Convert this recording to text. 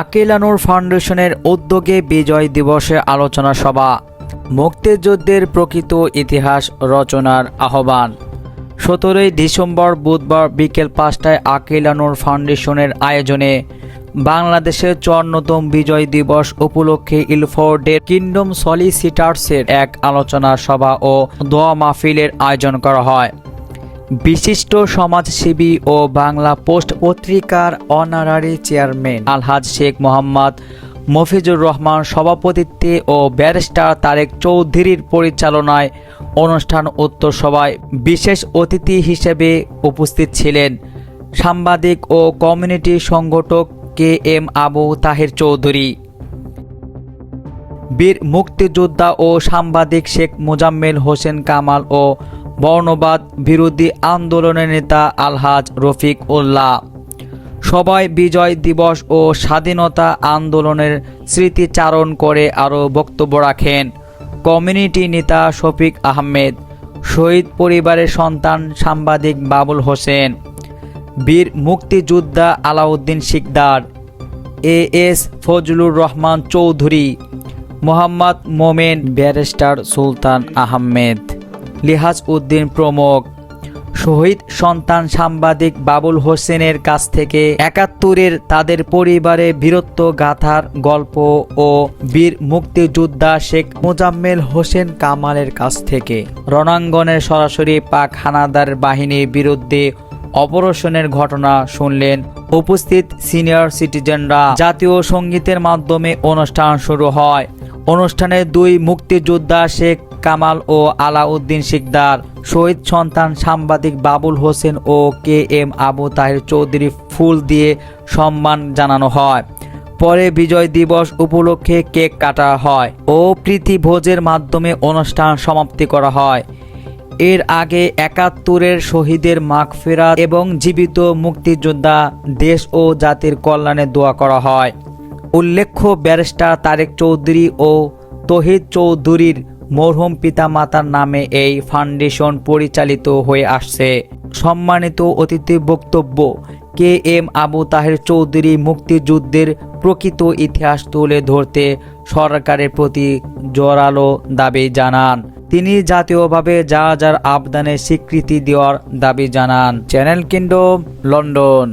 আকিলানুর ফাউন্ডেশনের উদ্যোগে বিজয় দিবসে আলোচনা সভা, মুক্তিযুদ্ধের প্রকৃত ইতিহাস রচনার আহ্বান। সতেরোই ডিসেম্বর বুধবার বিকেল পাঁচটায় আকিলানুর ফাউন্ডেশনের আয়োজনে বাংলাদেশের চুয়ান্নতম বিজয় দিবস উপলক্ষে ইলফোর্ডের কিংডম সলিসিটার্সের এক আলোচনা সভা ও দোয়া মাহফিলের আয়োজন করা হয়। বিশিষ্ট সমাজসেবী ও বাংলা পোস্ট পত্রিকার অনারারি চেয়ারম্যান আলহাজ শেখ মোহাম্মদ মফিজুর রহমান সভাপতিত্বে ও ব্যারিস্টার তারেক চৌধুরীর পরিচালনায় অনুষ্ঠান উত্তর সভায় বিশেষ অতিথি হিসেবে উপস্থিত ছিলেন সাংবাদিক ও কমিউনিটি সংগঠক কে এম আবু তাহের চৌধুরী। বীর মুক্তিযোদ্ধা ও সাংবাদিক শেখ মোজাম্মেল হোসেন কামাল ও বর্ণবাদ বিরোধী আন্দোলনের নেতা আলহাজ রফিক উল্লাহ। সবাই বিজয় দিবস ও স্বাধীনতা আন্দোলনের স্মৃতিচারণ করে আরও বক্তব্য রাখেন কমিউনিটি নেতা শফিক আহমেদ, শহীদ পরিবারের সন্তান সাংবাদিক বাবুল হোসেন, বীর মুক্তিযোদ্ধা Alauddin Sikder, A S Fazlur Rahman Chowdhury, Mohammad Momen barrister Sultan Ahmed. Lihaj Uddin প্রমুখ। শহীদ সন্তান সাংবাদিক বাবুল হোসেনের কাছ থেকে একাত্তরের তাদের পরিবারে বীরত্ব গাথার গল্প ও বীর মুক্তিযোদ্ধা শেখ মোজাম্মেল হোসেন কামালের কাছ থেকে। রণাঙ্গনের সরাসরি পাক হানাদার বাহিনীর বিরুদ্ধে অপারেশনের ঘটনা শুনলেন উপস্থিত সিনিয়র সিটিজেনরা। জাতীয় সঙ্গীতের মাধ্যমে অনুষ্ঠান শুরু হয়। অনুষ্ঠানে দুই মুক্তিযোদ্ধা শেখ কামাল ও আলাউদ্দিন শিকদার, শহীদ সন্তান সাংবাদিক বাবুল হোসেন ও কে এম আবু তাহের চৌধুরী ফুল দিয়ে সম্মান জানানো হয়। পরে বিজয় দিবস উপলক্ষে কেক কাটা হয় ও প্রীতি ভোজের মাধ্যমে অনুষ্ঠান সমাপ্তি করা হয়। এর আগে একাত্তরের শহীদের মাগফেরাত এবং জীবিত মুক্তিযোদ্ধা দেশ ও জাতির কল্যাণে দোয়া করা হয়। উল্লেখ্য ব্যারিস্টার তারেক চৌধুরী ও তহিদ চৌধুরীর মরহুম পিতামাতার নামে এই ফাউন্ডেশন পরিচালিত হয়ে আসছে। সম্মানিত অতিথি বক্তব্য, কে এম আবু তাহের চৌধুরী মুক্তিযুদ্ধের প্রকৃত ইতিহাস তুলে ধরতে সরকারের প্রতি জোরালো দাবি জানান। তিনি জাতীয়ভাবে যা যার আবদানের স্বীকৃতি দেওয়ার দাবি জানান। Channel kingdom, London.